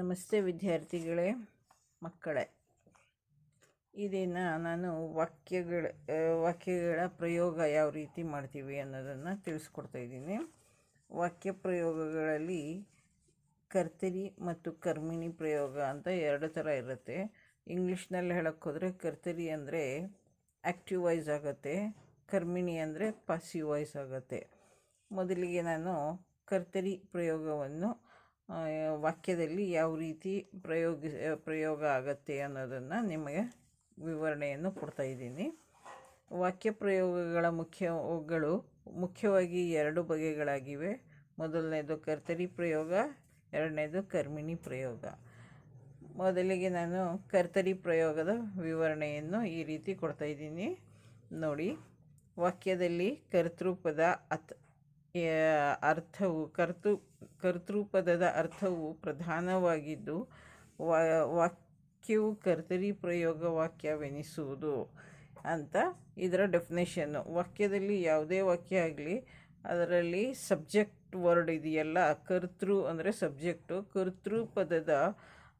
ನಮಸ್ತೆ ವಿದ್ಯಾರ್ಥಿಗಳೇ, ಮಕ್ಕಳೇ. ಈ ದಿನ ನಾನು ವಾಕ್ಯಗಳ ವಾಕ್ಯಗಳ ಪ್ರಯೋಗ ಯಾವ ರೀತಿ ಮಾಡ್ತೀವಿ ಅನ್ನೋದನ್ನು ತಿಳಿಸ್ಕೊಡ್ತಾ ಇದ್ದೀನಿ. ವಾಕ್ಯ ಪ್ರಯೋಗಗಳಲ್ಲಿ ಕರ್ತರಿ ಮತ್ತು ಕರ್ಮಿಣಿ ಪ್ರಯೋಗ ಅಂತ ಎರಡು ಥರ ಇರುತ್ತೆ. ಇಂಗ್ಲೀಷ್ನಲ್ಲಿ ಹೇಳಕ್ಕೆ ಹೋದರೆ ಕರ್ತರಿ ಅಂದರೆ ಆ್ಯಕ್ಟಿವ್ ವಾಯ್ಸ್ ಆಗುತ್ತೆ, ಕರ್ಮಿಣಿ ಅಂದರೆ ಪಾಸಿವ್ ವಾಯ್ಸ್ ಆಗುತ್ತೆ. ಮೊದಲಿಗೆ ನಾನು ಕರ್ತರಿ ಪ್ರಯೋಗವನ್ನು ವಾಕ್ಯದಲ್ಲಿ ಯಾವ ರೀತಿ ಪ್ರಯೋಗ ಪ್ರಯೋಗ ಆಗತ್ತೆ ಅನ್ನೋದನ್ನು ನಿಮಗೆ ವಿವರಣೆಯನ್ನು ಕೊಡ್ತಾ ಇದ್ದೀನಿ. ವಾಕ್ಯ ಪ್ರಯೋಗಗಳ ಮುಖ್ಯಗಳು ಮುಖ್ಯವಾಗಿ ಎರಡು ಬಗೆಗಳಾಗಿವೆ. ಮೊದಲನೇದು ಕರ್ತರಿ ಪ್ರಯೋಗ, ಎರಡನೇದು ಕರ್ಮಿಣಿ ಪ್ರಯೋಗ. ಮೊದಲಿಗೆ ನಾನು ಕರ್ತರಿ ಪ್ರಯೋಗದ ವಿವರಣೆಯನ್ನು ಈ ರೀತಿ ಕೊಡ್ತಾ ಇದ್ದೀನಿ. ನೋಡಿ, ವಾಕ್ಯದಲ್ಲಿ ಕರ್ತೃಪದ ಅತ್ ಅರ್ಥವು ಕರ್ತೃ, ಕರ್ತೃಪದದ ಅರ್ಥವು ಪ್ರಧಾನವಾಗಿದ್ದು ವಾಕ್ಯವು ಕರ್ತರಿ ಪ್ರಯೋಗ ವಾಕ್ಯವೆನಿಸುವುದು ಅಂತ ಇದರ ಡೆಫಿನೇಷನ್ನು ವಾಕ್ಯದಲ್ಲಿ ಯಾವುದೇ ವಾಕ್ಯ ಆಗಲಿ, ಅದರಲ್ಲಿ ಸಬ್ಜೆಕ್ಟ್ ವರ್ಡ್ ಇದೆಯಲ್ಲ, ಕರ್ತೃ ಅಂದರೆ ಸಬ್ಜೆಕ್ಟು ಕರ್ತೃ ಪದದ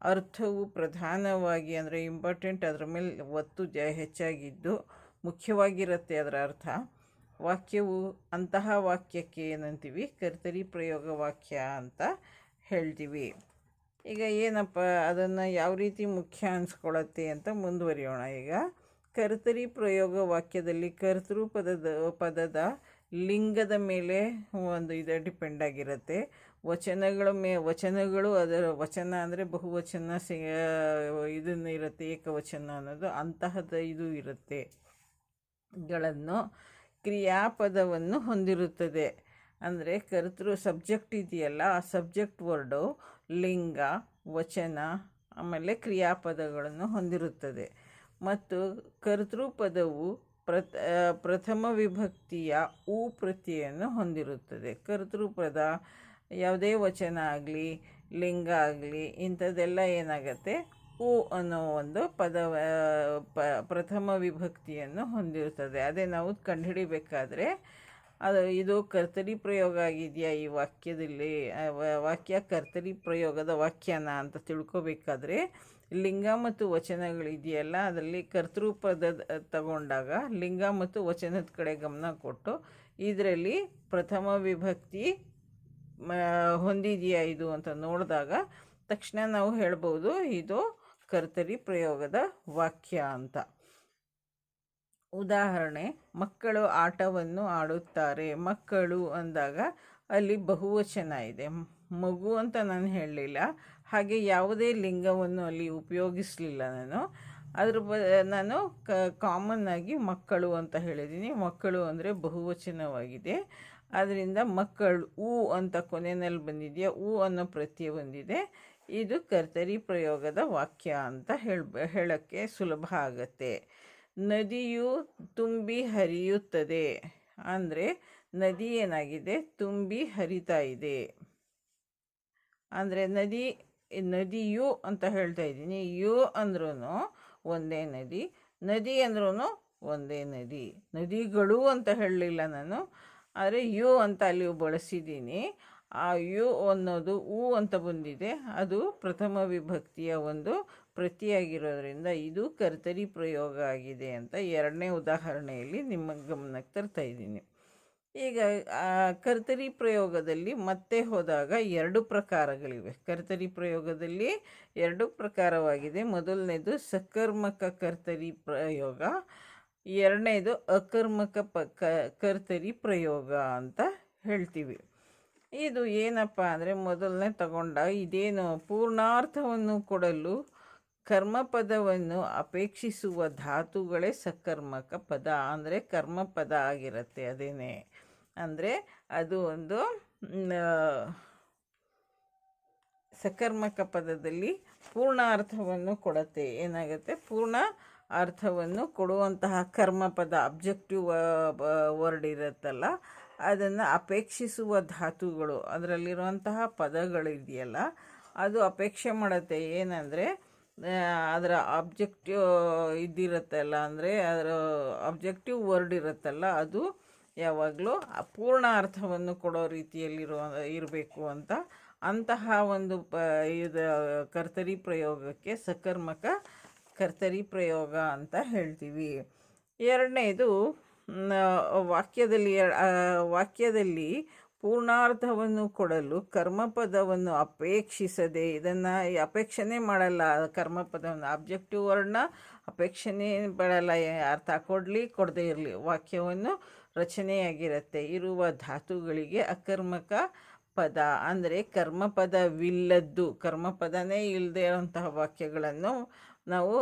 ಅರ್ಥವು ಪ್ರಧಾನವಾಗಿ ಅಂದರೆ ಇಂಪಾರ್ಟೆಂಟ್ ಅದರ ಮೇಲೆ ಒತ್ತು ಜ ಹೆಚ್ಚಾಗಿದ್ದು ಮುಖ್ಯವಾಗಿರುತ್ತೆ ಅದರ ಅರ್ಥ. ವಾಕ್ಯವು ಅಂತಹ ವಾಕ್ಯಕ್ಕೆ ಏನಂತೀವಿ? ಕರ್ತರಿ ಪ್ರಯೋಗ ವಾಕ್ಯ ಅಂತ ಹೇಳ್ತೀವಿ. ಈಗ ಏನಪ್ಪ, ಅದನ್ನು ಯಾವ ರೀತಿ ಮುಖ್ಯ ಅನ್ಸ್ಕೊಳತ್ತೆ ಅಂತ ಮುಂದುವರಿಯೋಣ. ಈಗ ಕರ್ತರಿ ಪ್ರಯೋಗ ವಾಕ್ಯದಲ್ಲಿ ಕರ್ತೃ ಪದದ ಪದದ ಲಿಂಗದ ಮೇಲೆ ಒಂದು ಇದು ಡಿಪೆಂಡ್ ಆಗಿರುತ್ತೆ. ವಚನಗಳ ಮೇ, ವಚನಗಳು ಅದರ ವಚನ ಅಂದರೆ ಬಹುವಚನ ಸಿ, ಇದನ್ನು ಇರುತ್ತೆ, ಏಕವಚನ ಅನ್ನೋದು ಅಂತಹದ ಇದು ಇರುತ್ತೆ. ಗಳನ್ನು ಕ್ರಿಯಾಪದವನ್ನು ಹೊಂದಿರುತ್ತದೆ. ಅಂದರೆ ಕರ್ತೃ ಸಬ್ಜೆಕ್ಟ್ ಇದೆಯಲ್ಲ, ಆ ಸಬ್ಜೆಕ್ಟ್ ವರ್ಡು ಲಿಂಗ, ವಚನ, ಆಮೇಲೆ ಕ್ರಿಯಾಪದಗಳನ್ನು ಹೊಂದಿರುತ್ತದೆ. ಮತ್ತು ಕರ್ತೃ ಪದವು ಪ್ರಥ ಪ್ರಥಮ ವಿಭಕ್ತಿಯ ಊ ಪ್ರತಿಯನ್ನು ಹೊಂದಿರುತ್ತದೆ. ಕರ್ತೃ ಪದ ಯಾವುದೇ ವಚನ ಆಗಲಿ, ಲಿಂಗ ಆಗಲಿ ಇಂಥದ್ದೆಲ್ಲ ಏನಾಗತ್ತೆ? ಉ ಅನ್ನೋ ಒಂದು ಪದ ಪ, ಪ್ರಥಮ ವಿಭಕ್ತಿಯನ್ನು ಹೊಂದಿರುತ್ತದೆ. ಅದೇ ನಾವು ಕಂಡುಹಿಡಿಬೇಕಾದ್ರೆ, ಅದು ಇದು ಕರ್ತರಿ ಪ್ರಯೋಗ ಆಗಿದೆಯಾ ಈ ವಾಕ್ಯದಲ್ಲಿ? ವಾಕ್ಯ ಕರ್ತರಿ ಪ್ರಯೋಗದ ವಾಕ್ಯನ ಅಂತ ತಿಳ್ಕೋಬೇಕಾದ್ರೆ, ಲಿಂಗ ಮತ್ತು ವಚನಗಳಿದೆಯಲ್ಲ, ಅದರಲ್ಲಿ ಕರ್ತೃ ಪದ ತಗೊಂಡಾಗ ಲಿಂಗ ಮತ್ತು ವಚನದ ಕಡೆ ಗಮನ ಕೊಟ್ಟು, ಇದರಲ್ಲಿ ಪ್ರಥಮ ವಿಭಕ್ತಿ ಹೊಂದಿದೆಯಾ ಇದು ಅಂತ ನೋಡಿದಾಗ, ತಕ್ಷಣ ನಾವು ಹೇಳ್ಬೋದು, ಇದು ಕರ್ತರಿ ಪ್ರಯೋಗದ ವಾಕ್ಯ ಅಂತ. ಉದಾಹರಣೆ, ಮಕ್ಕಳು ಆಟವನ್ನು ಆಡುತ್ತಾರೆ. ಮಕ್ಕಳು ಅಂದಾಗ ಅಲ್ಲಿ ಬಹುವಚನ ಇದೆ. ಮಗು ಅಂತ ನಾನು ಹೇಳಲಿಲ್ಲ. ಹಾಗೆ ಯಾವುದೇ ಲಿಂಗವನ್ನು ಅಲ್ಲಿ ಉಪಯೋಗಿಸಲಿಲ್ಲ ನಾನು. ಅದ್ರ ಬ, ನಾನು ಕ ಕಾಮನ್ ಆಗಿ ಮಕ್ಕಳು ಅಂತ ಹೇಳಿದ್ದೀನಿ. ಮಕ್ಕಳು ಅಂದರೆ ಬಹುವಚನವಾಗಿದೆ. ಅದರಿಂದ ಮಕ್ಕಳು, ಊ ಅಂತ ಕೊನೆಯಲ್ಲಿ ಬಂದಿದೆಯಾ? ಊ ಅನ್ನೋ ಪ್ರತ್ಯಯ ಬಂದಿದೆ. ಇದು ಕರ್ತರಿ ಪ್ರಯೋಗದ ವಾಕ್ಯ ಅಂತ ಹೇಳ ಹೇಳೋಕ್ಕೆ ಸುಲಭ ಆಗತ್ತೆ. ನದಿಯು ತುಂಬಿ ಹರಿಯುತ್ತದೆ. ಅಂದರೆ ನದಿ ಏನಾಗಿದೆ? ತುಂಬಿ ಹರಿತಾ ಇದೆ. ಅಂದರೆ ನದಿ, ನದಿಯು ಅಂತ ಹೇಳ್ತಾ ಇದ್ದೀನಿ. ಯು ಅಂದ್ರೂ ಒಂದೇ ನದಿ ನದಿ ಅಂದ್ರೂ ಒಂದೇ ನದಿ. ನದಿಗಳು ಅಂತ ಹೇಳಲಿಲ್ಲ ನಾನು. ಆದರೆ ಯು ಅಂತ ಅಲ್ಲಿ ಬಳಸಿದ್ದೀನಿ. ಆ ಯು ಅನ್ನೋದು ಉ ಅಂತ ಬಂದಿದೆ. ಅದು ಪ್ರಥಮ ವಿಭಕ್ತಿಯ ಒಂದು ಪ್ರತಿಯಾಗಿರೋದ್ರಿಂದ ಇದು ಕರ್ತರಿ ಪ್ರಯೋಗ ಆಗಿದೆ ಅಂತ ಎರಡನೇ ಉದಾಹರಣೆಯಲ್ಲಿ ನಿಮ್ಮ ಗಮನಕ್ಕೆ ತರ್ತಾ ಇದ್ದೀನಿ. ಈಗ ಕರ್ತರಿ ಪ್ರಯೋಗದಲ್ಲಿ ಮತ್ತೆ ಹೋದಾಗ ಎರಡು ಪ್ರಕಾರಗಳಿವೆ. ಕರ್ತರಿ ಪ್ರಯೋಗದಲ್ಲಿ ಎರಡು ಪ್ರಕಾರವಾಗಿದೆ. ಮೊದಲನೇದು ಸಕರ್ಮಕ ಕರ್ತರಿ ಪ್ರಯೋಗ, ಎರಡನೇದು ಅಕರ್ಮಕ ಪ ಕರ್ತರಿ ಪ್ರಯೋಗ ಅಂತ ಹೇಳ್ತೀವಿ. ಇದು ಏನಪ್ಪ ಅಂದರೆ ಮೊದಲನೇ ತಗೊಂಡ ಇದೇನು ಪೂರ್ಣಾರ್ಥವನ್ನು ಕೊಡಲು ಕರ್ಮಪದವನ್ನು ಅಪೇಕ್ಷಿಸುವ ಧಾತುಗಳೇ ಸಕರ್ಮಕ ಪದ. ಅಂದರೆ ಕರ್ಮಪದ ಆಗಿರುತ್ತೆ ಅದೇನೇ. ಅಂದರೆ ಅದು ಒಂದು ಸಕರ್ಮಕ ಪದದಲ್ಲಿ ಪೂರ್ಣಾರ್ಥವನ್ನು ಕೊಡತ್ತೆ. ಏನಾಗುತ್ತೆ? ಪೂರ್ಣ ಅರ್ಥವನ್ನು ಕೊಡುವಂತಹ ಕರ್ಮಪದ ಅಬ್ಜೆಕ್ಟಿವ್ ವರ್ಡ್ ಇರುತ್ತಲ್ಲ ಅದನ್ನು ಅಪೇಕ್ಷಿಸುವ ಧಾತುಗಳು ಅದರಲ್ಲಿರುವಂತಹ ಪದಗಳಿದೆಯಲ್ಲ, ಅದು ಅಪೇಕ್ಷೆ ಮಾಡುತ್ತೆ. ಏನಂದರೆ ಅದರ ಆಬ್ಜೆಕ್ಟಿವ್ ಇದಿರುತ್ತಲ್ಲ ಅಂದರೆ ಅದರ ಆಬ್ಜೆಕ್ಟಿವ್ ವರ್ಡ್ ಇರುತ್ತಲ್ಲ, ಅದು ಯಾವಾಗಲೂ ಪೂರ್ಣ ಅರ್ಥವನ್ನು ಕೊಡೋ ರೀತಿಯಲ್ಲಿರುವ, ಇರಬೇಕು ಅಂತ. ಅಂತಹ ಒಂದು ಪ, ಇದು ಕರ್ತರಿ ಪ್ರಯೋಗಕ್ಕೆ ಸಕರ್ಮಕ ಕರ್ತರಿ ಪ್ರಯೋಗ ಅಂತ ಹೇಳ್ತೀವಿ. ಎರಡನೇದು ವಾಕ್ಯದಲ್ಲಿ ವಾಕ್ಯದಲ್ಲಿ ಪೂರ್ಣಾರ್ಥವನ್ನು ಕೊಡಲು ಕರ್ಮಪದವನ್ನು ಅಪೇಕ್ಷಿಸದೆ ಇದನ್ನು ಅಪೇಕ್ಷಣೆ ಮಾಡಲ್ಲ. ಕರ್ಮಪದವನ್ನು ಆಬ್ಜೆಕ್ಟಿವ್ ವರ್ಡ್ನ ಅಪೇಕ್ಷಣೆ ಮಾಡಲ್ಲ. ಅರ್ಥ ಕೊಡಲಿ, ಕೊಡದೇ ಇರಲಿ. ವಾಕ್ಯವನ್ನು ರಚನೆಯಾಗಿರುತ್ತೆ. ಇರುವ ಧಾತುಗಳಿಗೆ ಅಕರ್ಮಕ ಪದ ಅಂದರೆ ಕರ್ಮಪದವಿಲ್ಲದ್ದು. ಕರ್ಮಪದನೇ ಇಲ್ಲದೆ ಇರುವಂತಹ ವಾಕ್ಯಗಳನ್ನು ನಾವು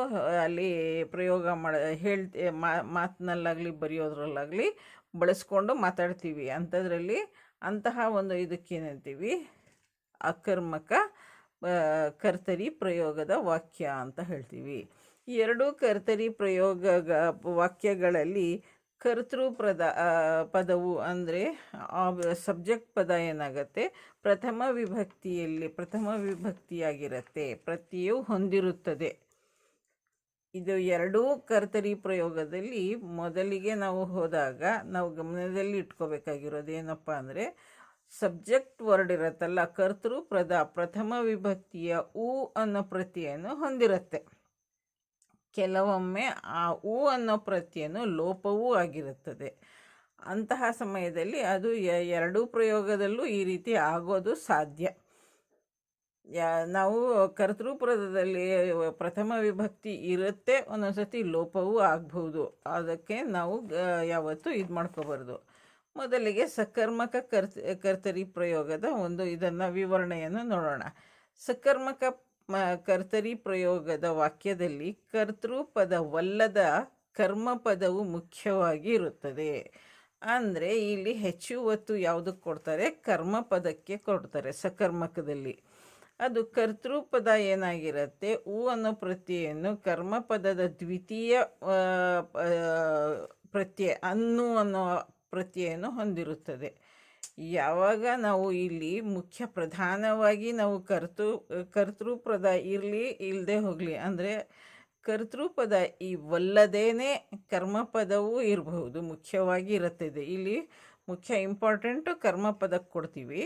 ಅಲ್ಲಿ ಪ್ರಯೋಗ ಮಾಡ ಹೇಳ್ತಿ ಮಾತಿನಲ್ಲಾಗಲಿ, ಬರೆಯೋದ್ರಲ್ಲಾಗಲಿ ಬಳಸ್ಕೊಂಡು ಮಾತಾಡ್ತೀವಿ. ಅಂಥದ್ರಲ್ಲಿ ಅಂತಹ ಒಂದು ಇದಕ್ಕೇನಂತೀವಿ? ಅಕರ್ಮಕ ಕರ್ತರಿ ಪ್ರಯೋಗದ ವಾಕ್ಯ ಅಂತ ಹೇಳ್ತೀವಿ. ಈ ಎರಡೂ ಕರ್ತರಿ ಪ್ರಯೋಗ ವಾಕ್ಯಗಳಲ್ಲಿ ಕರ್ತೃ ಪದ ಪದವು ಅಂದರೆ ಸಬ್ಜೆಕ್ಟ್ ಪದ ಏನಾಗುತ್ತೆ? ಪ್ರಥಮ ವಿಭಕ್ತಿಯಲ್ಲಿ, ಪ್ರಥಮ ವಿಭಕ್ತಿಯಾಗಿರುತ್ತೆ. ಪ್ರತಿಯು ಹೊಂದಿರುತ್ತದೆ. ಇದು ಎರಡೂ ಕರ್ತರಿ ಪ್ರಯೋಗದಲ್ಲಿ ಮೊದಲಿಗೆ ನಾವು ಹೋದಾಗ ನಾವು ಗಮನದಲ್ಲಿ ಇಟ್ಕೋಬೇಕಾಗಿರೋದು ಏನಪ್ಪ ಅಂದರೆ ಸಬ್ಜೆಕ್ಟ್ ವರ್ಡ್ ಇರುತ್ತಲ್ಲ, ಕರ್ತೃ ಪ್ರದ, ಪ್ರಥಮ ವಿಭಕ್ತಿಯ ಉ ಅನ್ನೋ ಪ್ರತಿಯನ್ನು ಹೊಂದಿರುತ್ತೆ. ಕೆಲವೊಮ್ಮೆ ಆ ಉ ಅನ್ನೋ ಪ್ರತಿಯನ್ನು ಲೋಪವೂ ಆಗಿರುತ್ತದೆ. ಅಂತಹ ಸಮಯದಲ್ಲಿ ಅದು ಎರಡೂ ಪ್ರಯೋಗದಲ್ಲೂ ಈ ರೀತಿ ಆಗೋದು ಸಾಧ್ಯ. ಯಾ, ನಾವು ಕರ್ತೃಪದದಲ್ಲಿ ಪ್ರಥಮ ವಿಭಕ್ತಿ ಇರುತ್ತೆ ಒಂದೊಂದು ಸರ್ತಿ ಲೋಪವೂ ಆಗ್ಬೋದು ಅದಕ್ಕೆ ನಾವು ಯಾವತ್ತೂ ಇದು ಮಾಡ್ಕೋಬಾರ್ದು. ಮೊದಲಿಗೆ ಸಕರ್ಮಕ ಕರ್ತ, ಕರ್ತರಿ ಪ್ರಯೋಗದ ಒಂದು ಇದನ್ನು ವಿವರಣೆಯನ್ನು ನೋಡೋಣ. ಸಕರ್ಮಕ ಕರ್ತರಿ ಪ್ರಯೋಗದ ವಾಕ್ಯದಲ್ಲಿ ಕರ್ತೃಪದವಲ್ಲದ ಕರ್ಮಪದವು ಮುಖ್ಯವಾಗಿ ಇರುತ್ತದೆ. ಅಂದರೆ ಇಲ್ಲಿ ಹೆಚ್ಚು ಒತ್ತು ಯಾವುದಕ್ಕೆ ಕೊಡ್ತಾರೆ? ಕರ್ಮಪದಕ್ಕೆ ಕೊಡ್ತಾರೆ, ಸಕರ್ಮಕದಲ್ಲಿ. ಅದು ಕರ್ತೃಪದ ಏನಾಗಿರುತ್ತೆ? ಹೂ ಅನ್ನೋ ಪ್ರತಿಯನ್ನು ಕರ್ಮಪದದ ದ್ವಿತೀಯ ಪ್ರತ್ಯಯ, ಅನ್ನು ಅನ್ನೋ ಪ್ರತ್ಯಯನ್ನು ಹೊಂದಿರುತ್ತದೆ. ಯಾವಾಗ ನಾವು ಇಲ್ಲಿ ಮುಖ್ಯ ಪ್ರಧಾನವಾಗಿ ನಾವು ಕರ್ತೃ, ಕರ್ತೃಪದ ಇರಲಿ ಇಲ್ಲದೆ ಹೋಗಲಿ, ಅಂದರೆ ಕರ್ತೃಪದ ಈ ವಲ್ಲದೇನೆ ಕರ್ಮಪದವೂ ಇರಬಹುದು, ಮುಖ್ಯವಾಗಿ ಇರುತ್ತದೆ ಇಲ್ಲಿ ಮುಖ್ಯ ಇಂಪಾರ್ಟೆಂಟು ಕರ್ಮಪದಕ್ಕೆ ಕೊಡ್ತೀವಿ.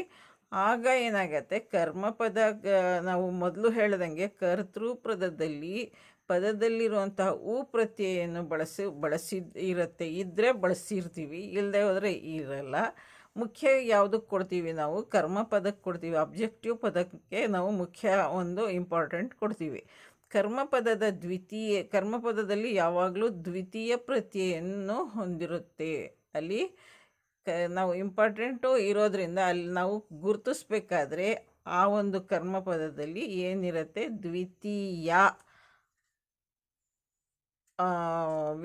ಆಗ ಏನಾಗತ್ತೆ? ಕರ್ಮಪದ ಪದ ನಾವು ಮೊದಲು ಹೇಳ್ದಂಗೆ ಕರ್ತೃಪದದಲ್ಲಿ ಪದದಲ್ಲಿರುವಂತಹ ಊ ಪ್ರತ್ಯಯನ್ನು ಬಳಸಿ ಬಳಸಿ ಇರುತ್ತೆ. ಇದ್ದರೆ ಬಳಸಿರ್ತೀವಿ ಇಲ್ಲದೆ ಹೋದರೆ ಇರಲ್ಲ. ಮುಖ್ಯ ಯಾವುದಕ್ಕೆ ಕೊಡ್ತೀವಿ ನಾವು? ಕರ್ಮ ಪದಕ್ಕೆ ಕೊಡ್ತೀವಿ. ಅಬ್ಜೆಕ್ಟಿವ್ ಪದಕ್ಕೆ ನಾವು ಮುಖ್ಯ ಒಂದು ಇಂಪಾರ್ಟೆಂಟ್ ಕೊಡ್ತೀವಿ. ಕರ್ಮಪದದ ದ್ವಿತೀಯ ಕರ್ಮಪದದಲ್ಲಿ ಯಾವಾಗಲೂ ದ್ವಿತೀಯ ಪ್ರತ್ಯಯನ್ನು ಹೊಂದಿರುತ್ತೆ. ಅಲ್ಲಿ ನಾವು ಇಂಪಾರ್ಟೆಂಟು ಇರೋದರಿಂದ ಅಲ್ಲಿ ನಾವು ಗುರುತಿಸ್ಬೇಕಾದ್ರೆ ಆ ಒಂದು ಕರ್ಮಪದದಲ್ಲಿ ಏನಿರುತ್ತೆ? ದ್ವಿತೀಯ.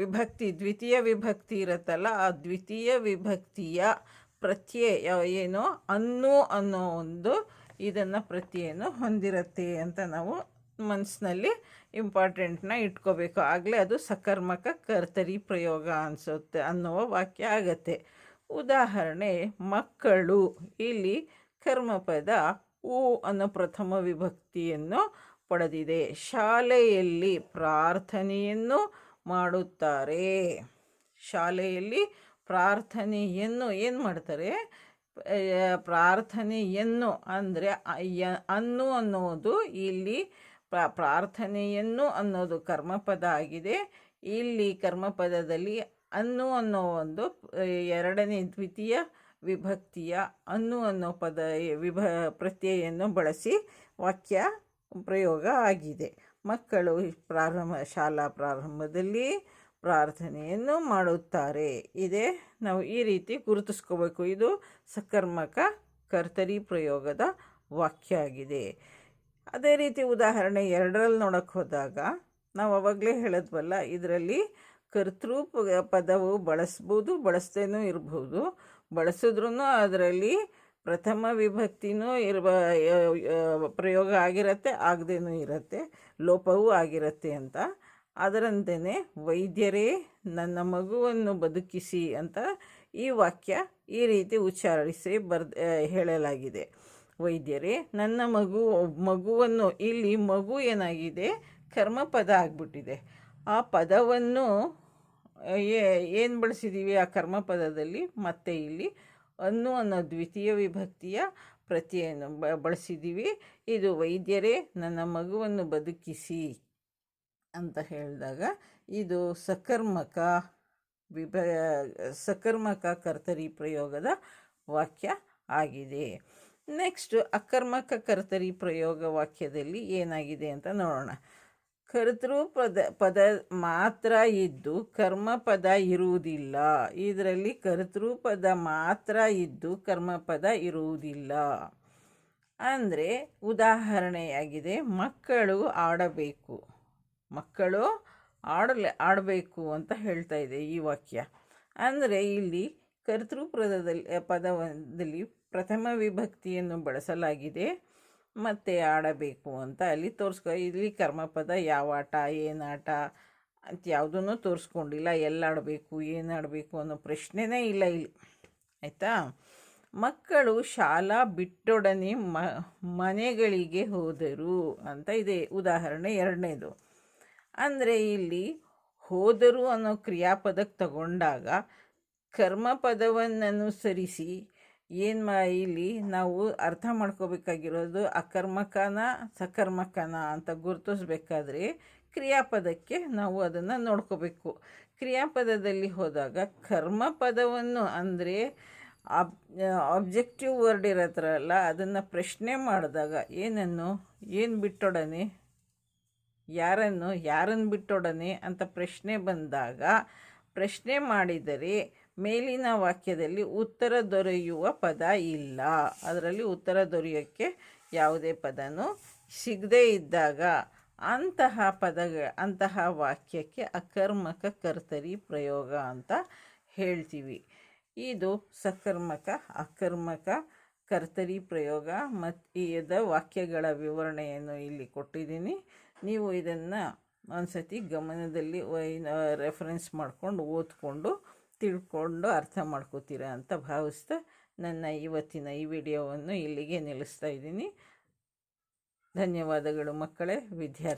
ವಿಭಕ್ತಿ ದ್ವಿತೀಯ ವಿಭಕ್ತಿ ಇರುತ್ತಲ್ಲ, ಆ ದ್ವಿತೀಯ ವಿಭಕ್ತಿಯ ಪ್ರತ್ಯಯ ಏನು? ಅನ್ನು ಅನ್ನೋ ಒಂದು ಇದನ್ನು ಪ್ರತ್ಯೆಯನ್ನು ಹೊಂದಿರುತ್ತೆ ಅಂತ ನಾವು ಮನಸ್ಸಿನಲ್ಲಿ ಇಂಪಾರ್ಟೆಂಟ್ನ ಇಟ್ಕೋಬೇಕು. ಆಗಲೇ ಅದು ಸಕರ್ಮಕ ಕರ್ತರಿ ಪ್ರಯೋಗ ಅನಿಸುತ್ತೆ ಅನ್ನುವ ವಾಕ್ಯ ಆಗತ್ತೆ. ಉದಾಹರಣೆ, ಮಕ್ಕಳು. ಇಲ್ಲಿ ಕರ್ಮಪದ ಉ ಅನ್ನೋ ಪ್ರಥಮ ವಿಭಕ್ತಿಯನ್ನು ಪಡೆದಿದೆ. ಶಾಲೆಯಲ್ಲಿ ಪ್ರಾರ್ಥನೆಯನ್ನು ಮಾಡುತ್ತಾರೆ. ಶಾಲೆಯಲ್ಲಿ ಪ್ರಾರ್ಥನೆಯನ್ನು ಏನು ಮಾಡ್ತಾರೆ? ಪ್ರಾರ್ಥನೆಯನ್ನು ಅಂದರೆ ಅನ್ನು ಅನ್ನೋದು ಇಲ್ಲಿ ಪ್ರ- ಪ್ರಾರ್ಥನೆಯನ್ನು ಅನ್ನೋದು ಕರ್ಮಪದ ಆಗಿದೆ. ಇಲ್ಲಿ ಕರ್ಮಪದದಲ್ಲಿ ಅನ್ನು ಅನ್ನೋ ಒಂದು ಎರಡನೇ ದ್ವಿತೀಯ ವಿಭಕ್ತಿಯ ಅನ್ನು ಅನ್ನೋ ಪದ ವಿಭ ಪ್ರತ್ಯಯನ್ನು ಬಳಸಿ ವಾಕ್ಯ ಪ್ರಯೋಗ ಆಗಿದೆ. ಮಕ್ಕಳು ಪ್ರಾರಂಭ, ಶಾಲಾ ಪ್ರಾರಂಭದಲ್ಲಿ ಪ್ರಾರ್ಥನೆಯನ್ನು ಮಾಡುತ್ತಾರೆ. ಇದೇ ನಾವು ಈ ರೀತಿ ಗುರುತಿಸ್ಕೋಬೇಕು. ಇದು ಸಕರ್ಮಕ ಕರ್ತರಿ ಪ್ರಯೋಗದ ವಾಕ್ಯ ಆಗಿದೆ. ಅದೇ ರೀತಿ ಉದಾಹರಣೆ ಎರಡರಲ್ಲಿ ನೋಡೋಕ್ಕೆ ಹೋದಾಗ, ನಾವು ಅವಾಗಲೇ ಹೇಳಿದ್ವಲ್ಲ, ಇದರಲ್ಲಿ ಕರ್ತೃ ಪದವು ಬಳಸ್ಬೋದು ಬಳಸ್ದೇನೂ ಇರ್ಬೋದು. ಬಳಸಿದ್ರೂ ಅದರಲ್ಲಿ ಪ್ರಥಮ ವಿಭಕ್ತಿನೂ ಇರುವ ಪ್ರಯೋಗ ಆಗಿರತ್ತೆ, ಆಗದೇನೂ ಇರುತ್ತೆ, ಲೋಪವೂ ಆಗಿರತ್ತೆ ಅಂತ. ಅದರಂತೆಯೇ ವೈದ್ಯರೇ, ನನ್ನ ಮಗುವನ್ನು ಬದುಕಿಸಿ ಅಂತ ಈ ವಾಕ್ಯ ಈ ರೀತಿ ಉಚ್ಚಾರಿಸಿ ಬರ್ದ ಹೇಳಲಾಗಿದೆ. ವೈದ್ಯರೇ, ನನ್ನ ಮಗು, ಮಗುವನ್ನು, ಇಲ್ಲಿ ಮಗು ಏನಾಗಿದೆ, ಕರ್ಮಪದ ಆಗಿಬಿಟ್ಟಿದೆ. ಆ ಪದವನ್ನು ಏನು ಬಳಸಿದ್ದೀವಿ ಆ ಕರ್ಮಪದದಲ್ಲಿ? ಮತ್ತೆ ಇಲ್ಲಿ ಅನ್ನು ಅನ್ನೋ ದ್ವಿತೀಯ ವಿಭಕ್ತಿಯ ಪ್ರತಿಯನ್ನು ಬಳಸಿದ್ದೀವಿ ಇದು ವೈದ್ಯರೇ ನನ್ನ ಮಗುವನ್ನು ಬದುಕಿಸಿ ಅಂತ ಹೇಳಿದಾಗ ಇದು ಸಕರ್ಮಕ ವಿಭ, ಸಕರ್ಮಕ ಕರ್ತರಿ ಪ್ರಯೋಗದ ವಾಕ್ಯ ಆಗಿದೆ. ನೆಕ್ಸ್ಟ್ ಅಕರ್ಮಕ ಕರ್ತರಿ ಪ್ರಯೋಗ ವಾಕ್ಯದಲ್ಲಿ ಏನಾಗಿದೆ ಅಂತ ನೋಡೋಣ. ಕರ್ತೃ ಪದ ಪದ ಮಾತ್ರ ಇದ್ದು ಕರ್ಮಪದ ಇರುವುದಿಲ್ಲ. ಇದರಲ್ಲಿ ಕರ್ತೃಪದ ಮಾತ್ರ ಇದ್ದು ಕರ್ಮಪದ ಇರುವುದಿಲ್ಲ. ಅಂದರೆ ಉದಾಹರಣೆಯಾಗಿದೆ, ಮಕ್ಕಳು ಆಡಬೇಕು. ಮಕ್ಕಳು ಆಡಲೆ, ಆಡಬೇಕು ಅಂತ ಹೇಳ್ತಾ ಇದೆ ಈ ವಾಕ್ಯ. ಅಂದರೆ ಇಲ್ಲಿ ಕರ್ತೃಪದದಲ್ಲಿ ಪದದಲ್ಲಿ ಪ್ರಥಮ ವಿಭಕ್ತಿಯನ್ನು ಬಳಸಲಾಗಿದೆ. ಮತ್ತು ಆಡಬೇಕು ಅಂತ ಅಲ್ಲಿ ತೋರಿಸ್ಕೊ, ಇಲ್ಲಿ ಕರ್ಮಪದ ಯಾವ ಆಟ ಏನಾಟ ಅಂತ ಯಾವುದನ್ನು ತೋರಿಸ್ಕೊಂಡಿಲ್ಲ. ಎಲ್ಲಾಡಬೇಕು, ಏನಾಡಬೇಕು ಅನ್ನೋ ಪ್ರಶ್ನೆನೇ ಇಲ್ಲ ಇಲ್ಲಿ. ಆಯಿತಾ? ಮಕ್ಕಳು ಶಾಲಾ ಬಿಟ್ಟೊಡನೆ ಮ, ಮನೆಗಳಿಗೆ ಹೋದರು ಅಂತ ಇದೆ ಉದಾಹರಣೆ ಎರಡನೇದು. ಅಂದರೆ ಇಲ್ಲಿ ಹೋದರು ಅನ್ನೋ ಕ್ರಿಯಾಪದಕ್ಕೆ ತಗೊಂಡಾಗ ಕರ್ಮಪದವನ್ನು ಅನುಸರಿಸಿ ಏನು ಮಾ ಇಲ್ಲಿ ನಾವು ಅರ್ಥ ಮಾಡ್ಕೋಬೇಕಾಗಿರೋದು ಅಕರ್ಮಕನ ಸಕರ್ಮಕನ ಅಂತ ಗುರುತಿಸ್ಬೇಕಾದ್ರೆ ಕ್ರಿಯಾಪದಕ್ಕೆ ನಾವು ಅದನ್ನು ನೋಡ್ಕೋಬೇಕು. ಕ್ರಿಯಾಪದದಲ್ಲಿ ಹೋದಾಗ ಕರ್ಮಪದವನ್ನು ಅಂದರೆ ಅಬ್ ಆಬ್ಜೆಕ್ಟಿವ್ ವರ್ಡ್ ಇರತ್ರಲ್ಲ ಅದನ್ನು ಪ್ರಶ್ನೆ ಮಾಡಿದಾಗ ಏನನ್ನು? ಏನು ಬಿಟ್ಟೊಡನೆ? ಯಾರನ್ನು? ಯಾರನ್ನು ಬಿಟ್ಟೊಡನೆ? ಅಂತ ಪ್ರಶ್ನೆ ಬಂದಾಗ ಪ್ರಶ್ನೆ ಮಾಡಿದರೆ ಮೇಲಿನ ವಾಕ್ಯದಲ್ಲಿ ಉತ್ತರ ದೊರೆಯುವ ಪದ ಇಲ್ಲ. ಅದರಲ್ಲಿ ಉತ್ತರ ದೊರೆಯೋಕ್ಕೆ ಯಾವುದೇ ಪದನೂ ಸಿಗದೇ ಇದ್ದಾಗ ಅಂತಹ ಪದ ಅಂತಹ ವಾಕ್ಯಕ್ಕೆ ಅಕರ್ಮಕ ಕರ್ತರಿ ಪ್ರಯೋಗ ಅಂತ ಹೇಳ್ತೀವಿ. ಇದು ಸಕರ್ಮಕ, ಅಕರ್ಮಕ ಕರ್ತರಿ ಪ್ರಯೋಗ ಮತ್ತು ಇದ ವಾಕ್ಯಗಳ ವಿವರಣೆಯನ್ನು ಇಲ್ಲಿ ಕೊಟ್ಟಿದ್ದೀನಿ. ನೀವು ಇದನ್ನು ಒಂದು ಸತಿ ಗಮನದಲ್ಲಿ ರೆಫರೆನ್ಸ್ ಮಾಡ್ಕೊಂಡು ಓದ್ಕೊಂಡು ತಿಳ್ಕೊಂಡು ಅರ್ಥ ಮಾಡ್ಕೋತೀರ ಅಂತ ಭಾವಿಸ್ತಾ ನನ್ನ ಇವತ್ತಿನ ಈ ವಿಡಿಯೋವನ್ನು ಇಲ್ಲಿಗೆ ನಿಲ್ಲಿಸ್ತಾ ಇದ್ದೀನಿ. ಧನ್ಯವಾದಗಳು ಮಕ್ಕಳೇ, ವಿದ್ಯಾರ್ಥಿ